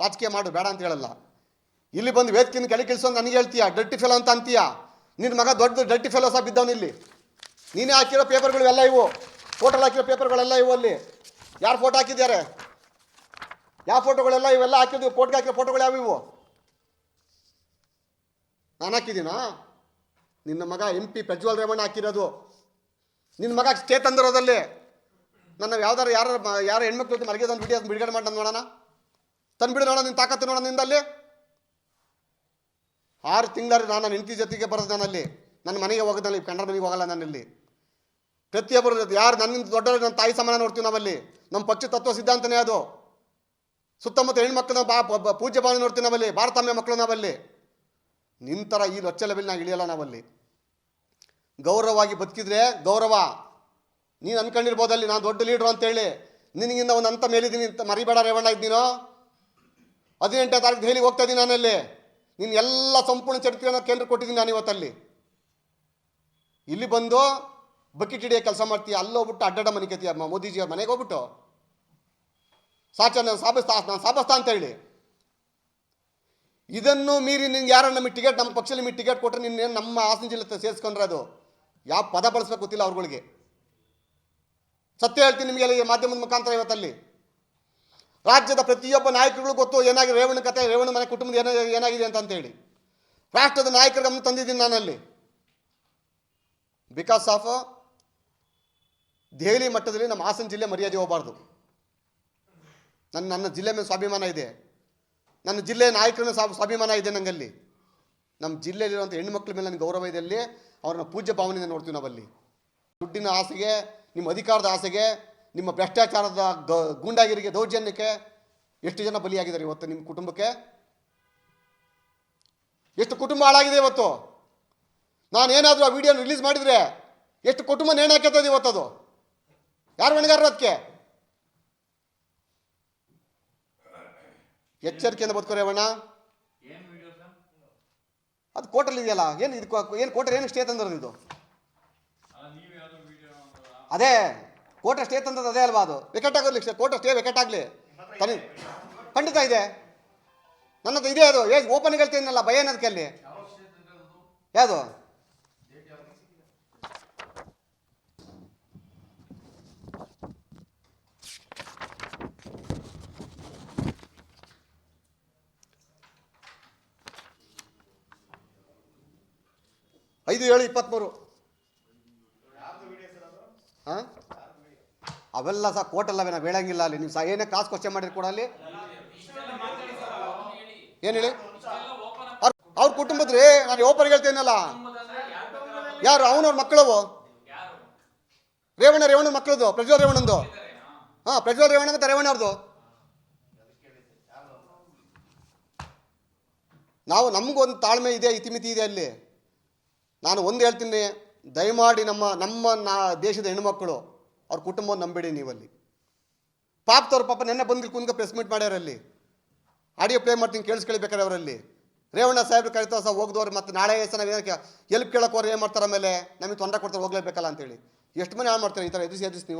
ರಾಜಕೀಯ ಮಾಡು, ಬೇಡ ಅಂತ ಹೇಳಲ್ಲ. ಇಲ್ಲಿ ಬಂದು ವೇದಿಕೆಯಿಂದ ಕೆಳಗೆ ಅಂತ ನನಗೆ ಹೇಳ್ತೀಯ? ಡರ್ಟಿ ಫೆಲೋ ಅಂತ ಅಂತೀಯ? ನಿನ್ನ ಮಗ ದೊಡ್ಡ ಡರ್ಟಿ ಫೆಲೋ ಸಹ ಬಿದ್ದವನು ಇಲ್ಲಿ? ನೀನೇ ಹಾಕಿರೋ ಪೇಪರ್ಗಳು ಎಲ್ಲ ಇವು. ಫೋಟೋಲ್ ಹಾಕಿರೋ ಪೇಪರ್ಗಳೆಲ್ಲ ಇವು ಅಲ್ಲಿ. ಯಾರು ಫೋಟೋ ಹಾಕಿದ್ದಾರೆ? ಯಾವ ಫೋಟೋಗಳೆಲ್ಲ ಇವೆಲ್ಲ ಹಾಕಿದ್ವಿ? ಕೋರ್ಟ್ಗೆ ಹಾಕಿರೋ ಫೋಟೋಗಳು ಯಾವಿವು ನಾನು ಹಾಕಿದ್ದೀನಾ? ನಿನ್ನ ಮಗ ಎಂ ಪಿ ಪ್ರಜ್ವಲ್ ರೇವಣ್ಣ ಹಾಕಿರೋದು. ನಿನ್ನ ಮಗ ಸ್ಟೇ ತಂದಿರೋದಲ್ಲಿ. ನನ್ನ ಯಾವ್ದಾರು ಯಾರು ಯಾರು ಹೆಣ್ಮಕ್ಳು ಮಲಗಿದ ವಿಡಿಯೋ ಬಿಡುಗಡೆ ಮಾಡಿ ನೋಡೋಣ. ತಂದ್ಬಿಡು ನೋಡ ನಿನ್ನ ತಾಕತ್ತು ನೋಡೋಣ ನಿಂದಲ್ಲಿ. ಆರು ತಿಂಗಳ ನಾನು ನನ್ನ ಹೆಂಡತಿ ಜೊತೆಗೆ ಬರೋದು ನಾನಲ್ಲಿ. ನನ್ನ ಮನೆಗೆ ಹೋಗೋದಲ್ಲಿ ಕನ್ನಡ ಮನೆಗೆ ಹೋಗಲ್ಲ ನಾನಲ್ಲಿ ಪ್ರತಿಯೊಬ್ಬರು ಯಾರು ನನ್ನಿಂದ ದೊಡ್ಡವರು ನನ್ನ ತಾಯಿ ಸಮಾನ ನೋಡ್ತೀವಿ ನಾವಲ್ಲಿ. ನಮ್ಮ ಪಕ್ಷ ತತ್ವ ಸಿದ್ಧಾಂತನೇ ಅದು. ಸುತ್ತಮುತ್ತ ಹೆಣ್ಮಕ್ಳನ್ನ ಬಾ ಪೂಜ್ಯ ಭಾವನೆ ನೋಡ್ತೀವಿ ನಾವಲ್ಲಿ ಭಾರತಾಂಬೆ ಮಕ್ಕಳು ನಾವಲ್ಲಿ. ನಿಂತರ ಈ ಲೊಚ್ಚ ಲೆವೆಲ್ ನಾವು ಇಳಿಯಲ್ಲ ನಾವಲ್ಲಿ. ಗೌರವವಾಗಿ ಬದುಕಿದ್ರೆ ಗೌರವ. ನೀನು ಅನ್ಕೊಂಡಿರ್ಬೋದಲ್ಲಿ, ನಾನು ದೊಡ್ಡ ಲೀಡ್ರು ಅಂತೇಳಿ. ನಿನಗಿಂದ ಒಂದು ಅಂತ ಮೇಲಿದ್ದೀನಿ ಅಂತ ಮರಿಬೇಡ ರೇವಣ್ಣ ಇದ್ದೀನೋ ಹದಿನೆಂಟನೇ ತಾರೀಕು ದೆಹಲಿಗೆ ಹೋಗ್ತಾ ಇದ್ದೀನಿ ನಾನಲ್ಲಿ. ನೀನು ಎಲ್ಲ ಸಂಪೂರ್ಣ ಚರಿತ್ರೆಯನ್ನು ಕೇಂದ್ರ ಕೊಟ್ಟಿದ್ದೀನಿ ನಾನು ಇವತ್ತಲ್ಲಿ. ಇಲ್ಲಿ ಬಂದು ಬಕೆಟ್ ಹಿಡಿಯೋ ಕೆಲಸ ಮಾಡ್ತೀಯ? ಅಲ್ಲೋಗ್ಬಿಟ್ಟು ಅಡ್ಡಾಡ ಮನೆ ಮೋದಿಜಿ ಅವ್ರ ಮನೆಗೆ ಹೋಗ್ಬಿಟ್ಟು? ಸಾಚ ನಾನು ಸಾಬಸ್ತ ನಾನು ಸಾಬಸ್ತ ಅಂತ ಹೇಳಿ. ಇದನ್ನು ಮೀರಿ ನಿನ್ಗೆ ಯಾರು ನಮಗೆ ಟಿಕೆಟ್ ನಮ್ಮ ಪಕ್ಷದಲ್ಲಿ ನಿಮಗೆ ಟಿಕೆಟ್ ಕೊಟ್ಟರೆ ನಿನ್ನೇನು ನಮ್ಮ ಹಾಸನ ಜಿಲ್ಲೆ ಸೇರಿಸ್ಕೊಂಡ್ರೆ ಅದು? ಯಾವ ಪದ ಬಳಸ್ಬೇಕು ಗೊತ್ತಿಲ್ಲ ಅವ್ರಗಳಿಗೆ. ಸತ್ಯ ಹೇಳ್ತೀನಿ ನಿಮಗೆ ಅಲ್ಲಿ ಮಾಧ್ಯಮದ ಮುಖಾಂತರ ಇವತ್ತಲ್ಲಿ. ರಾಜ್ಯದ ಪ್ರತಿಯೊಬ್ಬ ನಾಯಕರುಗಳು ಗೊತ್ತು ಏನಾಗಿದೆ ರೇವಣ ಕತೆ, ರೇವಣ್ಣ ಮನೆ ಕುಟುಂಬದ ಏನ, ಏನಾಗಿದೆ ಅಂತ ಅಂತೇಳಿ ರಾಷ್ಟ್ರದ ನಾಯಕರ ಗಮನ ತಂದಿದ್ದೀನಿ ನಾನಲ್ಲಿ. ಬಿಕಾಸ್ ಆಫ್ ದೆಹಲಿ ಮಟ್ಟದಲ್ಲಿ ನಮ್ಮ ಹಾಸನ ಜಿಲ್ಲೆ ಮರ್ಯಾದೆ ಹೋಗಬಾರ್ದು. ನನ್ನ ನನ್ನ ಜಿಲ್ಲೆ ಮೇಲೆ ಸ್ವಾಭಿಮಾನ ಇದೆ. ನನ್ನ ಜಿಲ್ಲೆ ನಾಯಕರನ್ನ ಸ್ವಾ, ಸ್ವಾಭಿಮಾನ ಇದೆ ನಂಗಲ್ಲಿ. ನಮ್ಮ ಜಿಲ್ಲೆಯಲ್ಲಿರುವಂಥ ಹೆಣ್ಣುಮಕ್ಳ ಮೇಲೆ ನನಗೆ ಗೌರವ ಇದೆ ಅಲ್ಲಿ. ಅವ್ರನ್ನ ಪೂಜ್ಯ ಭಾವನೆಯಿಂದ ನೋಡ್ತೀವಿ ನಾವಲ್ಲಿ. ದುಡ್ಡಿನ ಆಸೆಗೆ, ನಿಮ್ಮ ಅಧಿಕಾರದ ಆಸೆಗೆ ನಿಮ್ಮ ಭ್ರಷ್ಟಾಚಾರದ ಗ ಗೂಂಡಾಗಿರಿಗೆ ದೌರ್ಜನ್ಯಕ್ಕೆ ಎಷ್ಟು ಜನ ಬಲಿಯಾಗಿದ್ದಾರೆ ಇವತ್ತು ನಿಮ್ಮ ಕುಟುಂಬಕ್ಕೆ? ಎಷ್ಟು ಕುಟುಂಬ ಹಾಳಾಗಿದೆ ಇವತ್ತು? ನಾನು ಏನಾದರೂ ಆ ವಿಡಿಯೋನ ರಿಲೀಸ್ ಮಾಡಿದರೆ ಎಷ್ಟು ಕುಟುಂಬ ನೇಣಾಕತ್ತದೆ ಇವತ್ತದು ಯಾರು ಹೊಣೆಗಾರರು ಅದಕ್ಕೆ? ಎಚ್ಚರಿಕೆಯಿಂದ ಬದುಕೋ ರೇವಣ್ಣ ಏನ್ ವಿಡಿಯೋ ಸರ್? ಅದು ಕೋಟಲ್ಲಿ ಇದೆಯಲ್ಲ ಏನು ಇದು ಏನು ಕೋಟರ್ ಏನು ಸ್ಟೇ ತಂದಿರೋದು ಇದು? ಅದೇ. ಕೋಟ ಸ್ಟೇ ತಂದದ್ದು ಅದೇ ಅಲ್ವಾ ಅದು? ವಿಕೆಟ್ ಆಗೋದ್ಲಿ ಕೋಟ ಸ್ಟೇ ವಿಕೆಟ್ ಆಗಲಿ ತನಿ ಖಂಡಿತ ಇದೆ. ನನ್ನದು ಇದೆ ಅದು. ಏ ಓಪನ್ ಹೇಳ್ತೀನಲ್ಲ ಭಯ ಏನದಕ್ಕೆ ಅಲ್ಲಿ ಯಾವುದು? ಐದು ಏಳು ಇಪ್ಪತ್ತ್ಮೂರು ಹಾಂ? ಅವೆಲ್ಲ ಸಹ ಕೋಟಲ್ಲವೇನ ನಾವು ಹೇಳಂಗಿಲ್ಲ ಅಲ್ಲಿ. ನೀವು ಸಹ ಏನೇ ಕಾಸು ಕ್ವಶನ್ ಮಾಡಿರಿ ಕೂಡ ಅಲ್ಲಿ. ಏನು ಹೇಳಿ? ಅವ್ರ ಕುಟುಂಬದ ರೀ ನಾನು ಓಪನ್ ಹೇಳ್ತೇನಲ್ಲ. ಯಾರು, ಅವನವ್ರ ಮಕ್ಕಳವು? ರೇವಣ್ಣ ರೇವಣ್ಣ ಮಕ್ಕಳದು ಪ್ರಜ್ವಲ್ ರೇವಣ್ಣಂದು. ಹಾಂ, ಪ್ರಜ್ವಲ್ ರೇವಣ್ಣ ಅಂತ ರೇವಣ್ಣ ಅವ್ರದ್ದು ನಾವು ನಮಗೊಂದು ತಾಳ್ಮೆ ಇದೆ, ಇತಿಮಿತಿ ಇದೆ ಅಲ್ಲಿ. ನಾನು ಒಂದು ಹೇಳ್ತೀನಿ, ದಯಮಾಡಿ ನಮ್ಮ ನಮ್ಮ ನಾ ದೇಶದ ಹೆಣ್ಮಕ್ಳು ಅವ್ರ ಕುಟುಂಬ ನಂಬಿಡಿ ನೀವಲ್ಲಿ. ಪಾಪದವ್ರ ಪಾಪ ನೆನ್ನೆ ಬಂದು ಕುಂದ ಪ್ರೆಸ್ ಮೀಟ್ ಮಾಡ್ಯಾರಲ್ಲಿ. ಆಡಿಯೋ ಪ್ಲೇ ಮಾಡ್ತೀನಿ ಕೇಳಿಸ್ಕೊಳ್ಬೇಕಾರೆ ಅವರಲ್ಲಿ. ರೇವಣ್ಣ ಸಾಹೇಬ್ರು ಕರಿತಾ ಸಹ ಹೋಗ್ದವ್ರು ಮತ್ತೆ ನಾಳೆ ಸಹ ಎಲ್ಪ್ ಕೇಳಕ್ಕೆ ಅವ್ರು ಏನು ಮಾಡ್ತಾರೆ ಆಮೇಲೆ? ನಮಗೆ ತೊಂದರೆ ಕೊಡ್ತಾರೆ ಹೋಗ್ಲೇಬೇಕಲ್ಲ ಅಂತೇಳಿ. ಎಷ್ಟು ಮನೆ ಹಾಳು ಮಾಡ್ತಾರೆ ಈ ಥರ ಎದುರಿಸಿ ಎದುರಿಸಿ ನೀವು?